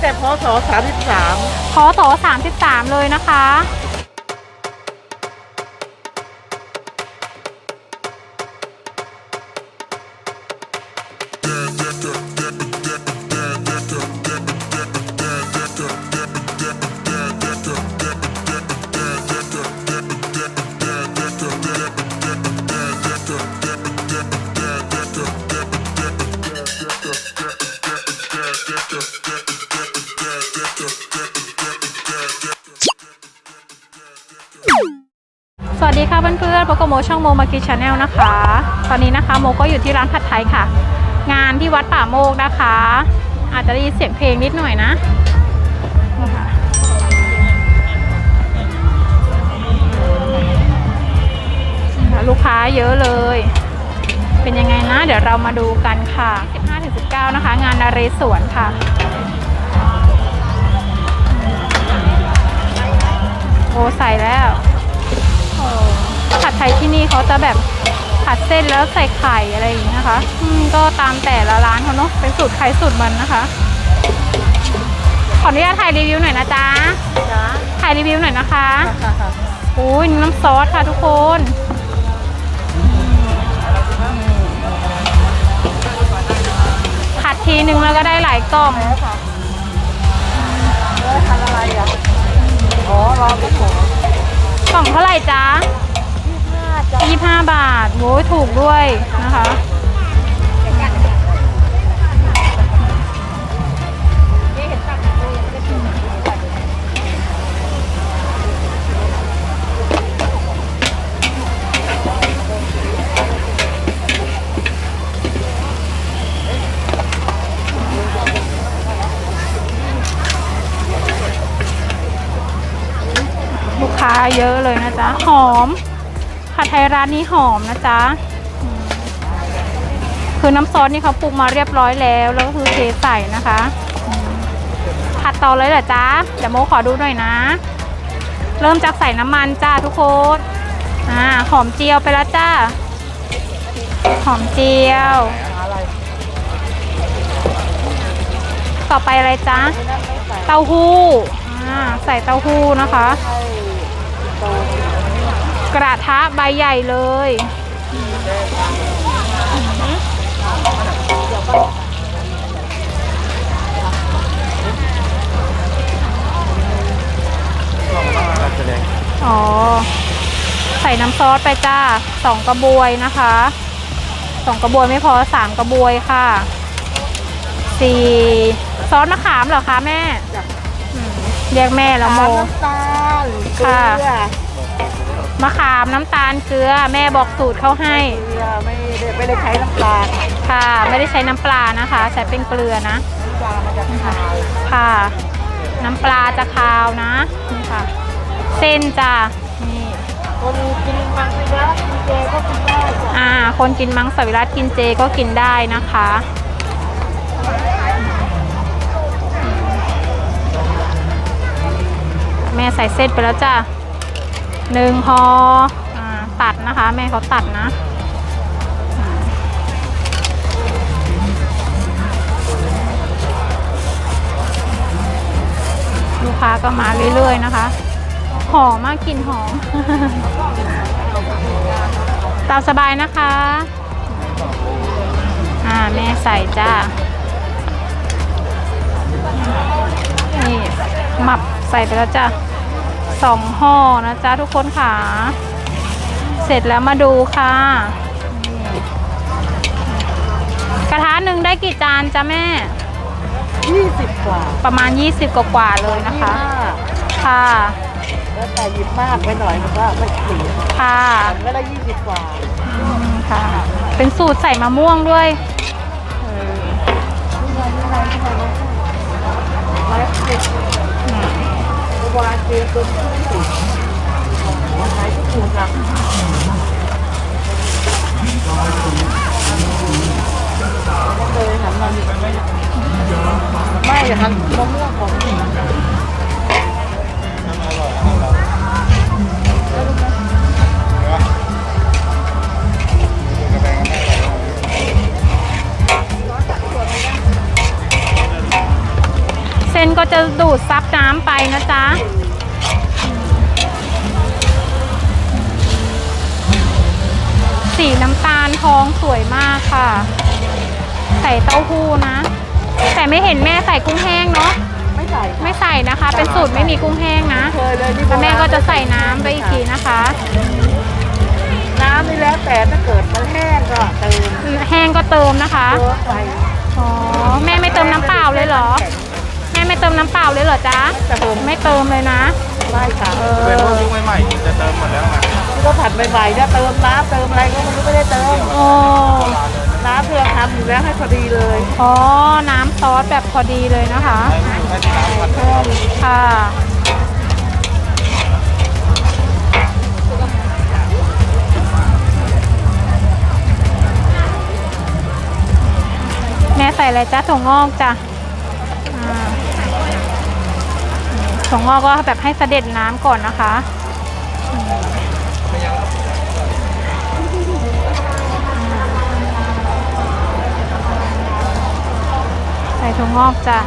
แต่พศ33 พศ33 เลยนะคะ เพื่อนๆพบกับโมช่องโมมากิชาแนลนะคะ ตอนนี้นะคะโมก็อยู่ที่ร้านผัดไทยค่ะ งานที่วัดป่าโมกนะคะ อาจจะได้ยินเสียงเพลงนิดหน่อยนะลูกค้าเยอะเลย เป็นยังไงนะ เดี๋ยวเรามาดูกันค่ะ 15-19 นะคะ งานนาเรศวรค่ะโอใส่แล้ว ไทยที่นี่เขาจะแบบผัดเส้นแล้วใส่ไข่อะไรอย่างนี้นะคะอืมก็ตามแต่ละร้านเขาเนาะเป็นสูตรใครสูตรมันนะคะ ขออนุญาตถ่ายรีวิวหน่อยนะจ๊ะจ้าถ่ายรีวิวหน่อยนะคะค่ะค่ะอุ้ยน้ำซอสค่ะทุกคนผัดทีนึงแล้วก็ได้หลายกล่องแล้วค่ะแล้วทานอะไรอะอ๋อรอก็หมูกล่องเท่าไหร่จ๊ะห้าจ้า 25 บาทโว้ยถูกด้วยนะคะลูกค้าเยอะเลยนะจ๊ะ หอม ผัดไทยร้านนี้หอมนะจ๊ะคือน้ำซอสนี่เขาปรุงมาเรียบร้อยแล้ว แล้วก็คือเทใส่นะคะ ผัดต่อเลยเหรอจ๊ะเดี๋ยวโมขอดูหน่อยนะ เริ่มจากใส่น้ำมันจ้าทุกคนอ่าหอมเจียวไปแล้วจ้าหอมเจียว ต่อไปอะไรจ๊ะเต้าหู้อ่าใส่เต้าหู้นะคะ กระทะใบใหญ่เลยอ๋อ ใส่น้ำซอสไปจ้าสองกระบวยนะคะสองกระบวยไม่พอสามกระบวยค่ะสี่ซอสมะขามเหรอคะแม่จ้ะอืมเรียกแม่แล้วโมน้ำตาลเกลืค่ะอ มะขามน้ำตาลเกลือแม่บอกสูตรเขาให้ เกลือไม่ได้ไม่ได้ใช้น้ำตาลค่ะ ไม่ได้ใช้น้ำปลานะคะ ใช้เป็นเกลือนะ น้ำตาลมันจะคาวค่ะ น้ำปลาจะคาวนะนี่ค่ะ เส้นจ้ะนี่คนกินมังสวิรัตกินเจก็กินได้จ้ะอ่า คนกินมังสวิรัตกินเจก็กินได้นะคะ แม่ใส่เส้นไปแล้วจ้ะ หนึ่งห่อตัดนะคะ แม่เขาตัดนะลูกค้าก็มาเรื่อยๆนะคะ หอมมากกลิ่นหอมตามสบายนะคะ อ่าแม่ใส่จ้า นี่หมับใส่ไปแล้วจ้ะ สองห่อนะจ๊ะทุกคนค่ะ เสร็จแล้วมาดูค่ะนี่กระทะหนึ่งได้กี่จานจ้ะแม่ยี่สิบกว่าประมาณ 20 กว่าๆเลยนะคะยี่ห้าค่ะ แล้วแต่หยิบมากไปหน่อยมันก็ไม่ถึงค่ะแต่ก็ได้ยี่สิบกว่า อืมค่ะ เป็นสูตรใส่มะม่วงด้วย เออ วาเกมตัวที่ติดไม้ที่ถูกหลักเลยหันมาไม่หันมะม่วงของ ส้นก็จะดูดซับน้ำไปนะจ๊ะสีน้ำตาลทองสวยมากค่ะ ใส่เต้าหู้นะ แต่ไม่เห็นแม่ใส่กุ้งแห้งเนาะไม่ใส่ไม่ใส่นะคะ เป็นสูตรไม่มีกุ้งแห้งนะเคยเลยนี่แล้วแม่ก็จะใส่น้ำไปอีกทีนะคะ น้ำนี่แล้วแต่ถ้าเกิดมันแห้งก็เติมแห้งก็เติมนะคะเติมไปอ๋อแม่ไม่เติมน้ำเปล่าเลยเหรอ แม่ไม่เติมน้ำเปล่าเลยเหรอจ๊ะจะเติมไม่เติมเลยนะไม่ค่ะเอเป็นพวกอยุคใหม่ๆจะเติมหมดแล้วไงที่เขาผัดใหม่ๆเนี่ยเติมน้ำเติมอะไรก็ไม่รู้ไม่ได้เติมโอ้น้ำที่เราทำอยู่แล้วให้พอดีเลยอ๋อน้ำซอสแบบพอดีเลยนะคะให้ที่น้ำมันเพิ่มค่ะแม่ใส่อะไรจ้าถั่วงอกจ้ะอ่า ถั่วงอกก็แบบให้เสด็จน้ำก่อนนะคะอืมใส่ถั่วงอกจ้ะ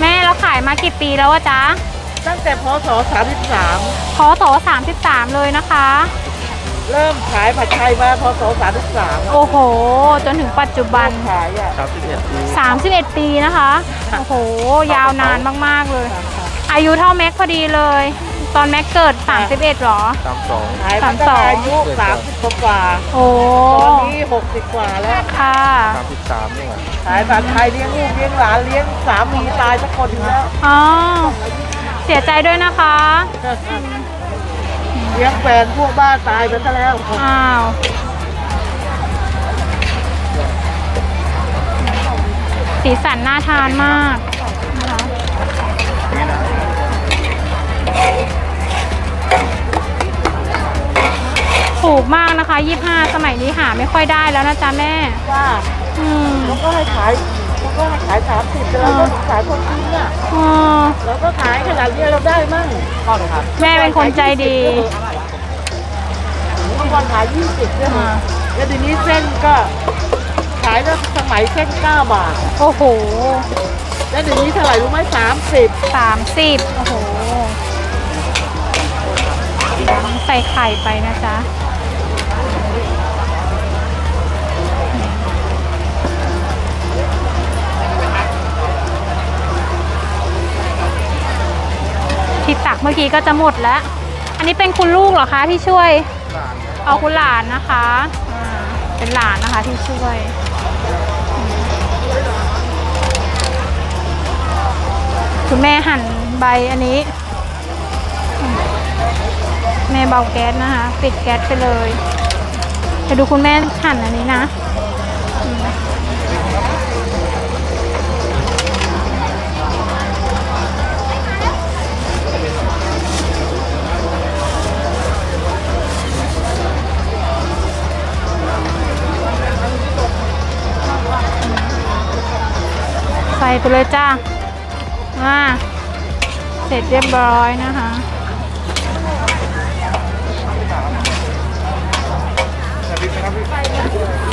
แม่เราขายมากี่ปีแล้วอะจ๊ะตั้งแต่พศ33พศ33เลยนะคะ เริ่มขายผัดไทยมาพศ33โอ้โห จนถึงปัจจุบัน ขายอะครับสิบเอ็ดปี31 ปีนะคะ โอ้โห ยาวนานมาก ๆ เลย อายุเท่าแม็กพอดีเลย ตอนแม็กเกิด 31หรอ สามสองขายมาตั้งแต่อายุ30กว่าโอ้ตอนนี้ 60 กว่าแล้ว ค่ะ สามสิบสามนี่ไงขายผัดไทยเลี้ยงลูกเลี้ยงหลานเลี้ยงสามีตายสักคนหนึ่งแล้ว อ๋อ เสียใจด้วยนะคะ เลี้ยงแฟนพวกบ้านตายไปซะแล้ว อ้าว สีสันน่าทานมากนะคะถูกมากนะคะ25สมัยนี้หาไม่ค่อยได้แล้วนะจ๊ะแม่ ว่าอืมเขาก็ให้ขายเขาก็ให้ขาย30แต่เราก็ขายคนกินอะอ๋อ เราก็ขายขนาดนี้เราได้มั่งก็เลยครับแม่เป็นคนใจดีเมื่อ ก่อนขาย20ใช่ไหมอ่าแล้วเดี๋ยวนี้เส้นก็ ขายแล้วสมัยเส้น9บาทโอ้โหแล้วเดี๋ยวนี้เท่าไหร่รู้ไหม30สามสิบโอ้โหใส่ไข่ไปนะจ๊ะ ที่ตักเมื่อกี้ก็จะหมดแล้ว อันนี้เป็นคุณลูกเหรอคะที่ช่วย เอาคุณหลานนะคะอ่าเป็นหลานนะคะที่ช่วย คุณแม่หั่นใบอันนี้ แม่เบาแก๊สนะคะ ปิดแก๊สไปเลย ไปดูคุณแม่หั่นอันนี้นะ ไปเลยจ้าอ่าเสร็จเรียบร้อยนะคะนี่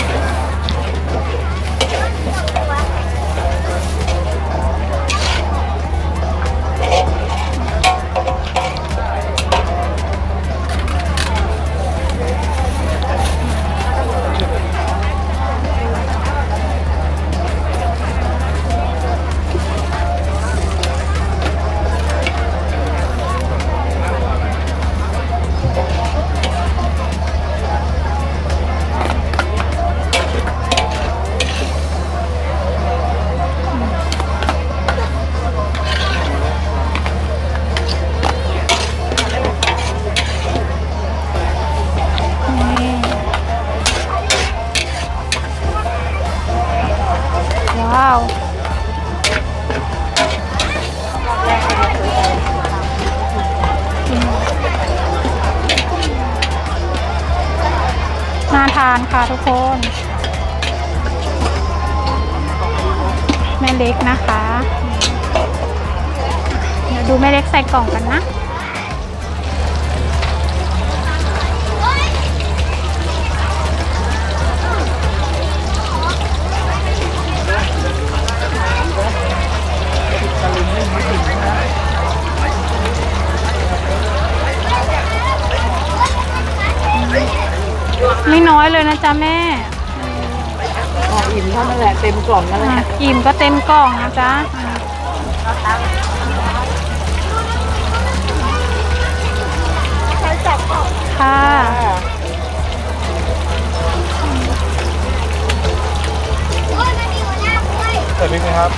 าทานค่ะทุกคน แม่เล็กนะคะ เดี๋ยวดูแม่เล็กใส่กล่องกันนะ ไม่น้อยเลยนะจ๊ะแม่พออิ่มเท่านั้นแหละเต็มกล่องนั่นแหอะละอิ่มก็เต็มกล่องนะจ๊ะอะค่ะใส่พริกไหมครับ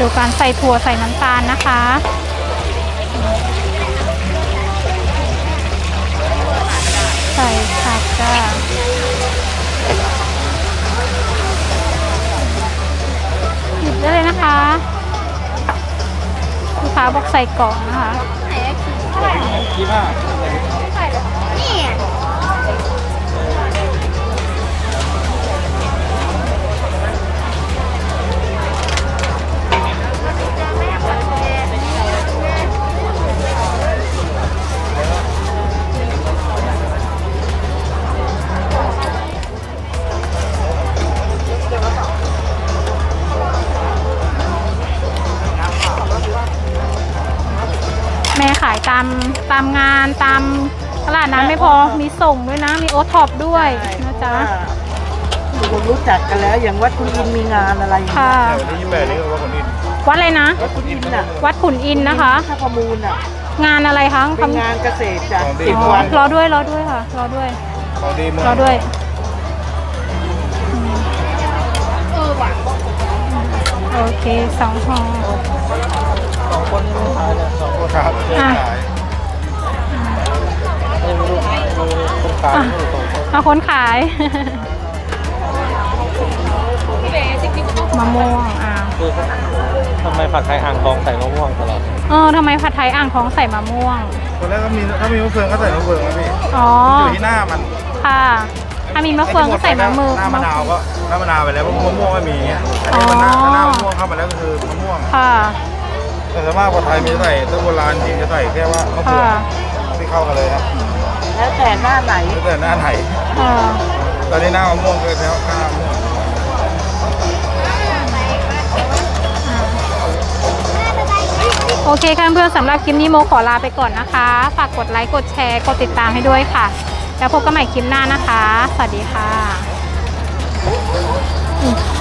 ดูการใส่ถั่วใส่น้ำตาลนะคะ ใส่ผักจ้าหยิบได้เลยนะคะลูกค้าบอกใส่กล่องนะคะ ตามตามงานตามตลาดนั้นไม่พอมีส่งด้วยนะ มีโอท็อปด้วยนะจ๊ะคนรู้จักกันแล้วอย่างวัดคุณอินมีงานอะไรอย่างเงี้ยค่ะ แต่วันนี้ยี่แปดนี่ก็ว่าคนนี้วัดอะไรนะ วัดคุณอินน่ะวัดขุนอินนะคะ ถ้าประมูลอะงานอะไรคะเป็นงานเกษตรจ้ะของดีสิบอ๋อวันรอด้วยรอด้วยค่ะรอด้วยของดีเมืองรอด้วยโอเคสองห่อ สองคนไม่ขายเลยสองคนครับไม่อะ ขาย ขายไม่รู้สองคนเอาคนขายมะม่วงอ่าคือทำไมผัดไทยอ่างทองใส่มะม่วงตลอดเออทำไมผัดไทยอ่างทองใส่มะม่วงตอนแรกก็มีถ้ามีมะเฟืองก็ใส่มะเฟืองนะพี่อ๋ออยู่ที่หน้ามันค่ะถ้ามีมะเฟืองก็ใส่มะมือหน้ามะนาวก็หน้ามะนาวไปแล้วเพราะมะม่วงไม่มีเงี้ยอันนี้มันหน้าอ๋อหน้ามะม่วงเข้ามาแล้วก็คือมะม่วงค่ะแต่ส่วนมากคนไทยมีใส่ถ้าโบราณจริงจะใส่แค่ว่ามะเฟืองค่ะไม่ เข้ากันเลยครับแล้วแต่หน้าไหนแล้วแต่หน้าไหนเออตอนนี้หน้ามะม่วงคือแถวหน้ามะม่วงโอเคค่ะเพื่อนๆสำหรับคลิปนี้โมขอลาไปก่อนนะคะ ฝากกดไลค์กดแชร์กดติดตามให้ด้วยค่ะ แล้วพบกันใหม่คลิปหน้านะคะ สวัสดีค่ะ